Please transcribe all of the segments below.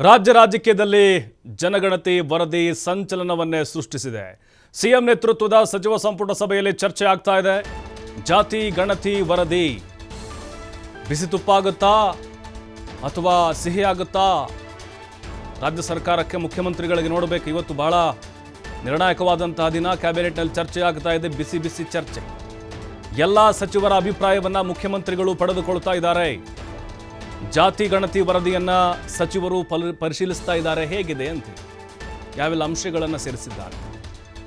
ರಾಜ್ಯ ರಾಜಕೀಯದಲ್ಲಿ ಜನಗಣತಿ ವರದಿ ಸಂಚಲನವನ್ನೇ ಸೃಷ್ಟಿಸಿದೆ. ಸಿಎಂ ನೇತೃತ್ವದ ಸಚಿವ ಸಂಪುಟ ಸಭೆಯಲ್ಲಿ ಚರ್ಚೆ ಆಗ್ತಾ ಇದೆ. ಜಾತಿ ಗಣತಿ ವರದಿ ಬಿಸಿ ತುಪ್ಪಾಗುತ್ತಾ ಅಥವಾ ಸಿಹಿ ಆಗುತ್ತಾ ರಾಜ್ಯ ಸರ್ಕಾರಕ್ಕೆ ಮುಖ್ಯಮಂತ್ರಿಗಳಿಗೆ ನೋಡಬೇಕು. ಇವತ್ತು ಬಹಳ ನಿರ್ಣಾಯಕವಾದಂತಹ ದಿನ. ಕ್ಯಾಬಿನೆಟ್ನಲ್ಲಿ ಚರ್ಚೆ ಆಗ್ತಾ ಇದೆ. ಬಿಸಿ ಬಿಸಿ ಚರ್ಚೆ. ಎಲ್ಲ ಸಚಿವರ ಅಭಿಪ್ರಾಯವನ್ನು ಮುಖ್ಯಮಂತ್ರಿಗಳು ಪಡೆದುಕೊಳ್ತಾ ಇದ್ದಾರೆ. ಜಾತಿ ಗಣತಿ ವರದಿಯನ್ನ ಸಚಿವರು ಪರಿಶೀಲಿಸ್ತಾ ಇದ್ದಾರೆ. ಹೇಗಿದೆ ಅಂತ ಯಾವೆಲ್ಲ ಅಂಶಗಳನ್ನು ಸೇರಿಸಿದ್ದಾರೆ.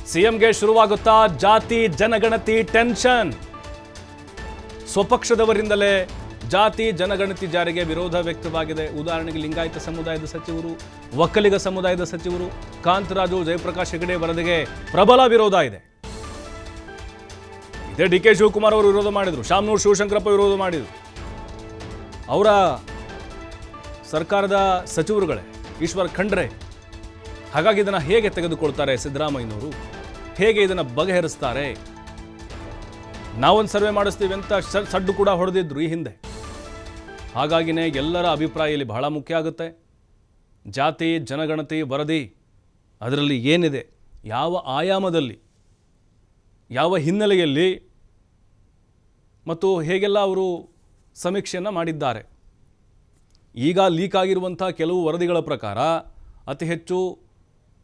ಸಿಎಂಗೆ ಶುರುವಾಗುತ್ತಾ ಜಾತಿ ಜನಗಣತಿ ಟೆನ್ಷನ್. ಸ್ವಪಕ್ಷದವರಿಂದಲೇ ಜಾತಿ ಜನಗಣತಿ ಜಾರಿಗೆ ವಿರೋಧ ವ್ಯಕ್ತವಾಗಿದೆ. ಉದಾಹರಣೆಗೆ ಲಿಂಗಾಯತ ಸಮುದಾಯದ ಸಚಿವರು, ಒಕ್ಕಲಿಗ ಸಮುದಾಯದ ಸಚಿವರು, ಕಾಂತರಾಜು, ಜಯಪ್ರಕಾಶ್ ಹೆಗಡೆ ವರದಿಗೆ ಪ್ರಬಲ ವಿರೋಧ ಇದೆ. ಇದೇ ಡಿ ಕೆ ಶಿವಕುಮಾರ್ ಅವರು ವಿರೋಧ ಮಾಡಿದರು. ಶಾಮನೂರು ಶಿವಶಂಕರಪ್ಪ ವಿರೋಧ ಮಾಡಿದರು. ಅವರ ಸರ್ಕಾರದ ಸಚಿವರುಗಳೇ, ಈಶ್ವರ್ ಖಂಡ್ರೆ, ಹಾಗಾಗಿ ಇದನ್ನು ಹೇಗೆ ತೆಗೆದುಕೊಳ್ತಾರೆ ಸಿದ್ದರಾಮಯ್ಯನವರು? ಹೇಗೆ ಇದನ್ನು ಬಗೆಹರಿಸ್ತಾರೆ? ನಾವೊಂದು ಸರ್ವೆ ಮಾಡಿಸ್ತೀವಿ ಅಂತ ಸಡ್ಡು ಕೂಡ ಹೊಡೆದಿದ್ರು ಈ ಹಿಂದೆ. ಹಾಗಾಗಿನೇ ಎಲ್ಲರ ಅಭಿಪ್ರಾಯ ಇಲ್ಲಿ ಬಹಳ ಮುಖ್ಯ ಆಗುತ್ತೆ. ಜಾತಿ, ಜನಗಣತಿ, ವರದಿ, ಅದರಲ್ಲಿ ಏನಿದೆ? ಯಾವ ಆಯಾಮದಲ್ಲಿ? ಯಾವ ಹಿನ್ನೆಲೆಯಲ್ಲಿ? ಮತ್ತು ಹೇಗೆಲ್ಲ ಅವರು ಸಮೀಕ್ಷೆಯನ್ನು ಮಾಡಿದ್ದಾರೆ. ಈಗ ಲೀಕ್ ಆಗಿರುವಂಥ ಕೆಲವು ವರದಿಗಳ ಪ್ರಕಾರ ಅತಿ ಹೆಚ್ಚು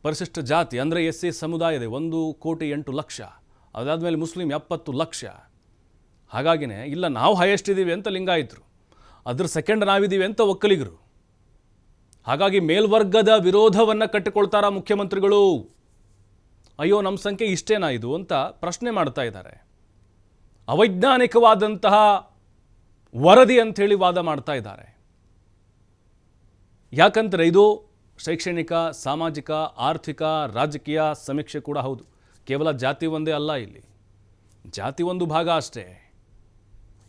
ಪರಿಶಿಷ್ಟ ಜಾತಿ, ಅಂದರೆ ಎಸ್ ಸಿ ಸಮುದಾಯದ ಒಂದು ಕೋಟಿ ಎಂಟು ಲಕ್ಷ, ಅದಾದಮೇಲೆ ಮುಸ್ಲಿಂ ಎಪ್ಪತ್ತು ಲಕ್ಷ. ಹಾಗಾಗಿನೇ ಇಲ್ಲ, ನಾವು ಹೈಯೆಸ್ಟ್ ಇದ್ದೀವಿ ಅಂತ ಲಿಂಗಾಯಿತರು. ಅದ್ರ ಸೆಕೆಂಡ್ ನಾವಿದ್ದೀವಿ ಅಂತ ಒಕ್ಕಲಿಗರು. ಹಾಗಾಗಿ ಮೇಲ್ವರ್ಗದ ವಿರೋಧವನ್ನು ಕಟ್ಟಿಕೊಳ್ತಾರ ಮುಖ್ಯಮಂತ್ರಿಗಳು? ಅಯ್ಯೋ ನಮ್ಮ ಸಂಖ್ಯೆ ಇಷ್ಟೇನಾ ಇದು ಅಂತ ಪ್ರಶ್ನೆ ಮಾಡ್ತಾ ಇದ್ದಾರೆ. ಅವೈಜ್ಞಾನಿಕವಾದಂತಹ ವರದಿ ಅಂಥೇಳಿ ವಾದ ಮಾಡ್ತಾ ಇದ್ದಾರೆ. ಯಾಕಂದರೆ ಇದು ಶೈಕ್ಷಣಿಕ, ಸಾಮಾಜಿಕ, ಆರ್ಥಿಕ, ರಾಜಕೀಯ ಸಮೀಕ್ಷೆ ಕೂಡ ಹೌದು. ಕೇವಲ ಜಾತಿ ಒಂದೇ ಅಲ್ಲ ಇಲ್ಲಿ. ಜಾತಿ ಒಂದು ಭಾಗ ಅಷ್ಟೇ.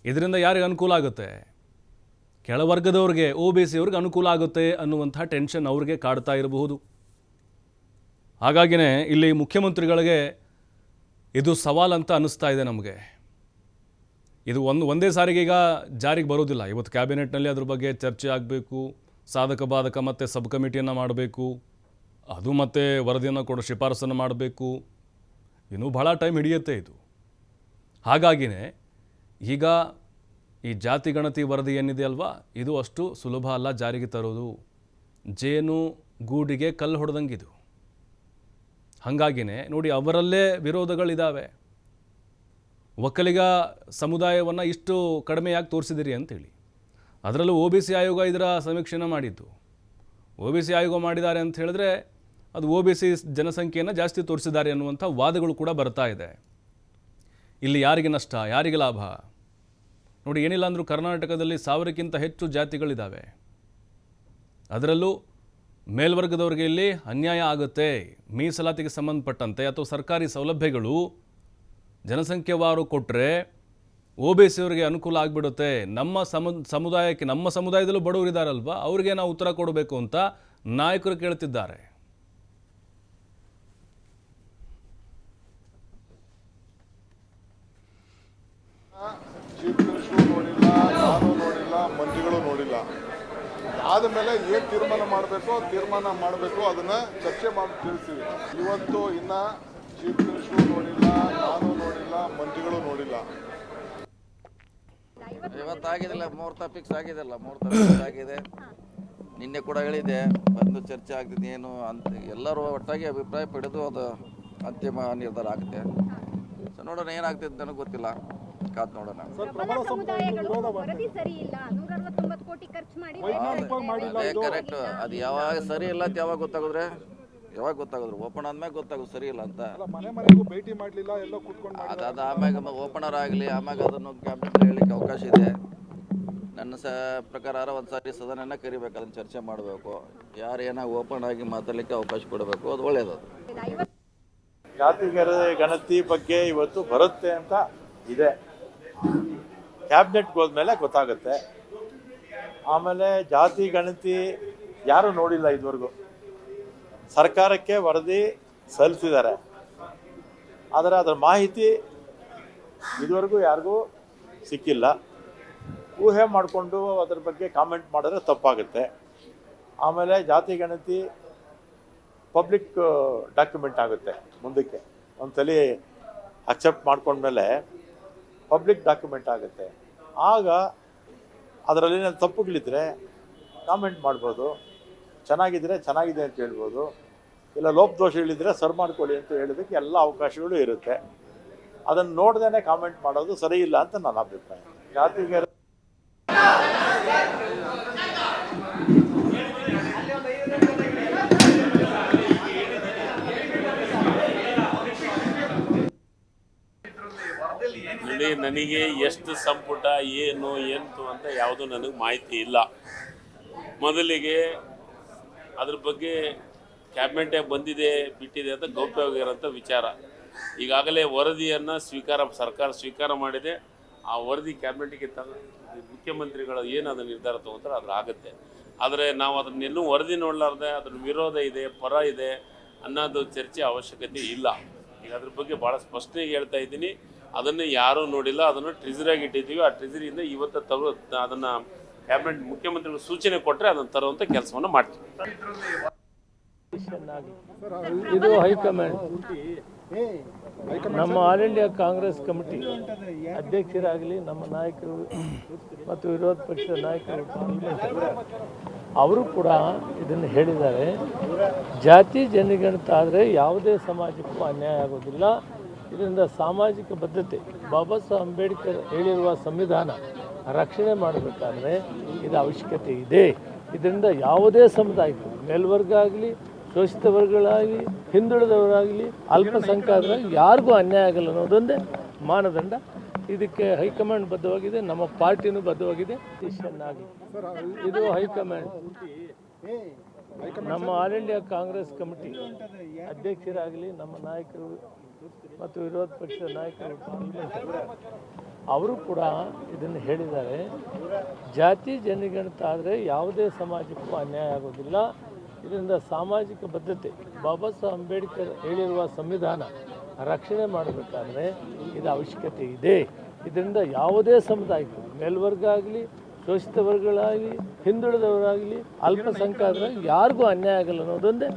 ಇದರಿಂದ ಯಾರಿಗೆ ಅನುಕೂಲ ಆಗುತ್ತೆ? ಕೆಳವರ್ಗದವ್ರಿಗೆ ಒ ಬಿ ಸಿ ಅವ್ರಿಗೆ ಅನುಕೂಲ ಆಗುತ್ತೆ ಅನ್ನುವಂಥ ಟೆನ್ಷನ್ ಅವ್ರಿಗೆ ಕಾಡ್ತಾ ಇರಬಹುದು. ಹಾಗಾಗಿನೇ ಇಲ್ಲಿ ಮುಖ್ಯಮಂತ್ರಿಗಳಿಗೆ ಇದು ಸವಾಲಂತ ಅನ್ನಿಸ್ತಾ ಇದೆ ನಮಗೆ. ಇದು ಒಂದು, ಒಂದೇ ಸಾರಿಗೆ ಈಗ ಜಾರಿಗೆ ಬರೋದಿಲ್ಲ. ಇವತ್ತು ಕ್ಯಾಬಿನೆಟ್ನಲ್ಲಿ ಅದ್ರ ಬಗ್ಗೆ ಚರ್ಚೆ ಆಗಬೇಕು, ಸಾಧಕ, ಬಾಧಕ ಮತ್ತು ಸಬ್ ಕಮಿಟಿಯನ್ನು ಮಾಡಬೇಕು, ಅದು ಮತ್ತೆ ವರದಿಯನ್ನು ಕೊಡೋ ಶಿಫಾರಸನ್ನು ಮಾಡಬೇಕು. ಇನ್ನೂ ಭಾಳ ಟೈಮ್ ಹಿಡಿಯುತ್ತೆ ಇದು. ಹಾಗಾಗಿನೇ ಈಗ ಈ ಜಾತಿ ಗಣತಿ ವರದಿ ಏನಿದೆ ಅಲ್ವಾ? ಇದು ಅಷ್ಟು ಸುಲಭ ಅಲ್ಲ ಜಾರಿಗೆ ತರೋದು. ಜೇನು ಗೂಡಿಗೆ ಕಲ್ಲು ಹೊಡೆದಂಗಿದು. ಹಾಗಾಗಿನೇ ನೋಡಿ ಅವರಲ್ಲೇ ವಿರೋಧಗಳಿದ್ದಾವೆ ಒಕ್ಕಲಿಗ ಸಮುದಾಯವನ್ನು ಇಷ್ಟು ಕಡಿಮೆಯಾಗಿ ತೋರಿಸಿದಿರಿ ಅಂತೇಳಿ. ಅದರಲ್ಲೂ ಒ ಬಿ ಸಿ ಆಯೋಗ ಇದರ ಸಮೀಕ್ಷೆನ ಮಾಡಿದ್ದು. ಒ ಬಿ ಸಿ ಆಯೋಗ ಮಾಡಿದ್ದಾರೆ ಅಂತ ಹೇಳಿದ್ರೆ ಅದು ಒ ಬಿ ಸಿ ಜನಸಂಖ್ಯೆಯನ್ನು ಜಾಸ್ತಿ ತೋರಿಸಿದ್ದಾರೆ ಅನ್ನುವಂಥ ವಾದಗಳು ಕೂಡ ಬರ್ತಾ ಇದೆ. ಇಲ್ಲಿ ಯಾರಿಗೆ ನಷ್ಟ, ಯಾರಿಗೆ ಲಾಭ? ನೋಡಿ, ಏನಿಲ್ಲ ಅಂದರೂ ಕರ್ನಾಟಕದಲ್ಲಿ ಸಾವಿರಕ್ಕಿಂತ ಹೆಚ್ಚು ಜಾತಿಗಳಿದ್ದಾವೆ ಅದರಲ್ಲೂ ಮೇಲ್ವರ್ಗದವರಿಗೆ ಇಲ್ಲಿ ಅನ್ಯಾಯ ಆಗುತ್ತೆ. ಮೀಸಲಾತಿಗೆ ಸಂಬಂಧಪಟ್ಟಂತೆ ಅಥವಾ ಸರ್ಕಾರಿ ಸೌಲಭ್ಯಗಳು ಜನಸಂಖ್ಯೆವಾರು ಕೊಟ್ಟರೆ ಒ ಬಿ ಸಿ ಅವರಿಗೆ ಅನುಕೂಲ ಆಗಿಬಿಡುತ್ತೆ. ನಮ್ಮ ಸಮು, ಸಮುದಾಯಕ್ಕೆ, ನಮ್ಮ ಸಮುದಾಯದಲ್ಲೂ ಬಡವರು ಇದ್ದಾರಲ್ವ ಅವ್ರಿಗೆ ನಾವು ಉತ್ತರ ಕೊಡಬೇಕು ಅಂತ ನಾಯಕರು ಕೇಳ್ತಿದ್ದಾರೆ. ಮಂತ್ರಿಗಳು ನೋಡಿಲ್ಲ ಆದಮೇಲೆ ಏನು ತೀರ್ಮಾನ ಮಾಡಬೇಕು ತೀರ್ಮಾನ ಮಾಡಬೇಕು ಅದನ್ನ ಚರ್ಚೆ ಮಾಡಿ ತಿಳಿಸ್ತೀವಿ. ಇವತ್ತು ಇನ್ನ ಚೀಫ್ ಮಿನಿಸ್ಟ್ರು ನೋಡಿಲ್ಲ ನಾನು ನೋಡಿಲ್ಲ ಮಂತ್ರಿಗಳು ನೋಡಿಲ್ಲ ಇವತ್ತು ಆಗಿದಿಲ್ಲ ಮುಹೂರ್ತ ಫಿಕ್ಸ್ ಆಗಿದೆಲ್ಲ ಮುಹೂರ್ತ ಫಿಕ್ಸ್ ಆಗಿದೆ. ನಿನ್ನೆ ಕೂಡ ಹೇಳಿದೆ ಬಂದು ಚರ್ಚೆ ಆಗ್ತಿದೆ ಏನು ಅಂತ. ಎಲ್ಲರೂ ಒಟ್ಟಾಗಿ ಅಭಿಪ್ರಾಯ ಪಡೆದು ಅದು ಅಂತಿಮ ನಿರ್ಧಾರ ಆಗುತ್ತೆ. ಸೊ ನೋಡೋಣ ಏನಾಗ್ತಿದೆ ನನಗೆ ಗೊತ್ತಿಲ್ಲ. ಕಾದ್ ನೋಡೋಣ. ಪ್ರಬಲ ಸಮುದಾಯಗಳು ವರದಿ ಸರಿ ಇಲ್ಲ. ನೂರ ಅರವತ್ತೊಂಬತ್ತು ಕೋಟಿ ಖರ್ಚು ಮಾಡಿ ಅದೇ ಕರೆಕ್ಟ್ ಅದು ಯಾವಾಗ ಸರಿ ಇಲ್ಲ ಅಂತ ಯಾವಾಗ ಗೊತ್ತಾಗಿದ್ರೆ ಯಾವಾಗ ಗೊತ್ತಾಗೋದ್ರು ಓಪನ್ ಆದ್ಮೇಲೆ ಗೊತ್ತಾಗೋದು ಸರಿ ಇಲ್ಲ ಅಂತ. ಮನೆ ಮನೆಗೂ ಭೇಟಿ ಮಾಡಲಿಲ್ಲ ಎಲ್ಲ ಕೂತ್ಕೊಂಡು ಅದಾದ ಆಮ್ಯಾಗ ಓಪನರ್ ಆಗಲಿ ಆಮ್ಯಾಗ ಅದನ್ನು ಕ್ಯಾಬಿನೆಟ್ ಹೇಳಲಿಕ್ಕೆ ಅವಕಾಶ ಇದೆ. ನನ್ನ ಸ ಪ್ರಕಾರ ಒಂದು ಸಾರಿ ಸದನನ ಕರಿಬೇಕು ಅದನ್ನು ಚರ್ಚೆ ಮಾಡಬೇಕು. ಯಾರು ಏನಾಗ ಓಪನ್ ಆಗಿ ಮಾತಾಡಲಿಕ್ಕೆ ಅವಕಾಶ ಕೊಡಬೇಕು ಅದು ಒಳ್ಳೆಯದು ಜಾತಿಗರ ಜಾತಿ ಗರ- ಗಣತಿ ಬಗ್ಗೆ ಇವತ್ತು ಬರುತ್ತೆ ಅಂತ ಇದೆ. ಕ್ಯಾಬಿನೆಟ್ಗೆ ಹೋದ್ಮೇಲೆ ಗೊತ್ತಾಗುತ್ತೆ. ಆಮೇಲೆ ಜಾತಿ ಗಣತಿ ಯಾರು ನೋಡಿಲ್ಲ ಇದುವರೆಗೂ. ಸರ್ಕಾರಕ್ಕೆ ವರದಿ ಸಲ್ಲಿಸಿದ್ದಾರೆ. ಆದರೆ ಅದರ ಮಾಹಿತಿ ಇದುವರೆಗೂ ಯಾರಿಗೂ ಸಿಕ್ಕಿಲ್ಲ. ಊಹೆ ಮಾಡಿಕೊಂಡು ಅದ್ರ ಬಗ್ಗೆ ಕಾಮೆಂಟ್ ಮಾಡಿದ್ರೆ ತಪ್ಪಾಗುತ್ತೆ. ಆಮೇಲೆ ಜಾತಿ, ಗಣತಿ, ಪಬ್ಲಿಕ್ ಡಾಕ್ಯುಮೆಂಟ್ ಆಗುತ್ತೆ ಮುಂದಕ್ಕೆ. ಒಂದ್ಸಲಿ ಅಕ್ಸೆಪ್ಟ್ ಮಾಡ್ಕೊಂಡ್ಮೇಲೆ ಪಬ್ಲಿಕ್ ಡಾಕ್ಯುಮೆಂಟ್ ಆಗುತ್ತೆ. ಆಗ ಅದರಲ್ಲಿ ತಪ್ಪುಗಳಿದ್ರೆ ಕಾಮೆಂಟ್ ಮಾಡ್ಬೋದು. ಚೆನ್ನಾಗಿದ್ರೆ ಚೆನ್ನಾಗಿದೆ ಅಂತ ಹೇಳ್ಬೋದು. ಇಲ್ಲ, ಲೋಪ್ ದೋಷ ಹೇಳಿದರೆ ಸರ್ ಮಾಡ್ಕೊಳ್ಳಿ ಅಂತ ಹೇಳೋದಕ್ಕೆ ಎಲ್ಲ ಅವಕಾಶಗಳು ಇರುತ್ತೆ. ಅದನ್ನು ನೋಡ್ದೇ ಕಾಮೆಂಟ್ ಮಾಡೋದು ಸರಿ ಇಲ್ಲ ಅಂತ ನನ್ನ ಅಭಿಪ್ರಾಯ. ಜಾತಿಗೆ ನನಗೆ ಎಷ್ಟು ಸಂಪುಟ, ಏನು, ಎಂತು ಅಂತ ಯಾವುದು ನನಗೆ ಮಾಹಿತಿ ಇಲ್ಲ. ಮೊದಲಿಗೆ ಅದ್ರ ಬಗ್ಗೆ ಕ್ಯಾಬಿನೆಟೇ ಬಂದಿದೆ, ಬಿಟ್ಟಿದೆ ಅಂತ ಗೌಪ್ಯವಾಗಿರೋಂಥ ವಿಚಾರ. ಈಗಾಗಲೇ ವರದಿಯನ್ನು ಸ್ವೀಕಾರ, ಸರ್ಕಾರ ಸ್ವೀಕಾರ ಮಾಡಿದೆ. ಆ ವರದಿ ಕ್ಯಾಬಿನೆಟ್ಗೆ ತ ಮುಖ್ಯಮಂತ್ರಿಗಳು ಏನು ಅದು ನಿರ್ಧಾರ ತಗೊಂತಾರೆ ಅದ್ರ ಆಗುತ್ತೆ. ಆದರೆ ನಾವು ಅದನ್ನೆಲ್ಲೂ ವರದಿ ನೋಡಲಾರ್ದೆ, ಅದ್ರ ವಿರೋಧ ಇದೆ, ಪರ ಇದೆ ಅನ್ನೋದು ಚರ್ಚೆ ಅವಶ್ಯಕತೆ ಇಲ್ಲ. ಈಗ ಅದ್ರ ಬಗ್ಗೆ ಭಾಳ ಸ್ಪಷ್ಟವಾಗಿ ಹೇಳ್ತಾ ಇದ್ದೀನಿ. ಅದನ್ನು ಯಾರೂ ನೋಡಿಲ್ಲ, ಅದನ್ನು ಟ್ರಿಜರಿಯಾಗಿ ಇಟ್ಟಿದ್ದೀವಿ ಆ ಟ್ರಿಜರಿಯಿಂದ ಇವತ್ತು ತಗೋ ಅದನ್ನು ಕ್ಯಾಬಿನೆಟ್ ಮುಖ್ಯಮಂತ್ರಿಗಳು ಸೂಚನೆ ಕೊಟ್ಟರೆ ಅದನ್ನು ತರುವಂಥ ಕೆಲಸವನ್ನು ಮಾಡ್ತೀವಿ. ಇದು ಹೈಕಮಾಂಡ್. ನಮ್ಮ ಆಲ್ ಇಂಡಿಯಾ ಕಾಂಗ್ರೆಸ್ ಕಮಿಟಿ ಅಧ್ಯಕ್ಷರಾಗಲಿ ನಮ್ಮ ನಾಯಕರು ಮತ್ತು ವಿರೋಧ ಪಕ್ಷದ ನಾಯಕರು ಅವರು ಕೂಡ ಇದನ್ನು ಹೇಳಿದ್ದಾರೆ. ಜಾತಿ ಜನಗಣತ ಆದರೆ ಯಾವುದೇ ಸಮಾಜಕ್ಕೂ ಅನ್ಯಾಯ ಆಗೋದಿಲ್ಲ. ಇದರಿಂದ ಸಾಮಾಜಿಕ ಬದ್ಧತೆ ಬಾಬಾ ಸಾಹೇಬ್ ಅಂಬೇಡ್ಕರ್ ಹೇಳಿರುವ ಸಂವಿಧಾನ ರಕ್ಷಣೆ ಮಾಡಬೇಕಾದ್ರೆ ಇದು ಅವಶ್ಯಕತೆ ಇದೆ. ಇದರಿಂದ ಯಾವುದೇ ಸಮುದಾಯ ಮೇಲ್ವರ್ಗ ಆಗಲಿ ಶೋಷಿತ ವರ್ಗಗಳಾಗಲಿ ಹಿಂದುಳಿದವರಾಗಲಿ ಅಲ್ಪಸಂಖ್ಯಾತರಾಗಲಿ ಯಾರಿಗೂ ಅನ್ಯಾಯ ಆಗಲ್ಲ ಅನ್ನೋದೊಂದೇ ಮಾನದಂಡ. ಇದಕ್ಕೆ ಹೈಕಮಾಂಡ್ ಬದ್ಧವಾಗಿದೆ ನಮ್ಮ ಪಾರ್ಟಿನೂ ಬದ್ಧವಾಗಿದೆ. ಇದು ಹೈಕಮಾಂಡ್ ನಮ್ಮ ಆಲ್ ಇಂಡಿಯಾ ಕಾಂಗ್ರೆಸ್ ಕಮಿಟಿ ಅಧ್ಯಕ್ಷರಾಗಲಿ ನಮ್ಮ ನಾಯಕರು ಮತ್ತು ವಿರೋಧ ಪಕ್ಷದ ನಾಯಕರು ಅವರು ಕೂಡ ಇದನ್ನು ಹೇಳಿದ್ದಾರೆ. ಜಾತಿ ಜನಗಣತ ಆದರೆ ಯಾವುದೇ ಸಮಾಜಕ್ಕೂ ಅನ್ಯಾಯ ಆಗೋದಿಲ್ಲ. ಇದರಿಂದ ಸಾಮಾಜಿಕ ಬದ್ಧತೆ ಬಾಬಾ ಸಾಹೇಬ್ ಅಂಬೇಡ್ಕರ್ ಹೇಳಿರುವ ಸಂವಿಧಾನ ರಕ್ಷಣೆ ಮಾಡಬೇಕಾದ್ರೆ ಇದು ಅವಶ್ಯಕತೆ ಇದೆ. ಇದರಿಂದ ಯಾವುದೇ ಸಮುದಾಯಕ್ಕೂ, ಮೇಲ್ವರ್ಗ ಆಗಲಿ, ಶೋಷಿತ ವರ್ಗಗಳಾಗಲಿ, ಹಿಂದುಳಿದವರಾಗಲಿ, ಅಲ್ಪಸಂಖ್ಯಾತರಾಗಲಿ, ಯಾರಿಗೂ ಅನ್ಯಾಯ ಆಗಲ್ಲ ಅನ್ನೋದೊಂದೇ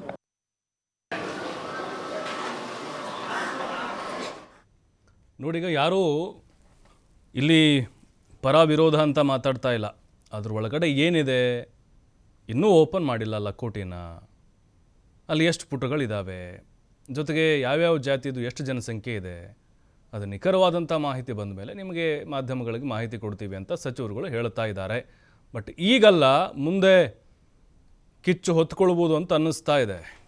ನೋಡಿ ಈಗ ಯಾರೂ ಇಲ್ಲಿ ಪರ ವಿರೋಧ ಅಂತ ಮಾತಾಡ್ತಾ ಇಲ್ಲ. ಅದ್ರ ಒಳಗಡೆ ಏನಿದೆ? ಇನ್ನೂ ಓಪನ್ ಮಾಡಿಲ್ಲ ಲಕೋಟಿನ ಅಲ್ಲಿ ಎಷ್ಟು ಪುಟಗಳಿದ್ದಾವೆ ಜೊತೆಗೆ ಯಾವ್ಯಾವ ಜಾತಿದು ಎಷ್ಟು ಜನಸಂಖ್ಯೆ ಇದೆ? ಅದು ನಿಖರವಾದಂಥ ಮಾಹಿತಿ ಬಂದ ಮೇಲೆ ನಿಮಗೆ ಮಾಧ್ಯಮಗಳಿಗೆ ಮಾಹಿತಿ ಕೊಡ್ತೀವಿ ಅಂತ ಸಚಿವರುಗಳು ಹೇಳ್ತಾ ಇದ್ದಾರೆ. ಬಟ್ ಈಗಲ್ಲ ಮುಂದೆ ಕಿಚ್ಚು ಹೊತ್ಕೊಳ್ಬೋದು ಅಂತ ಅನ್ನಿಸ್ತಾ ಇದೆ.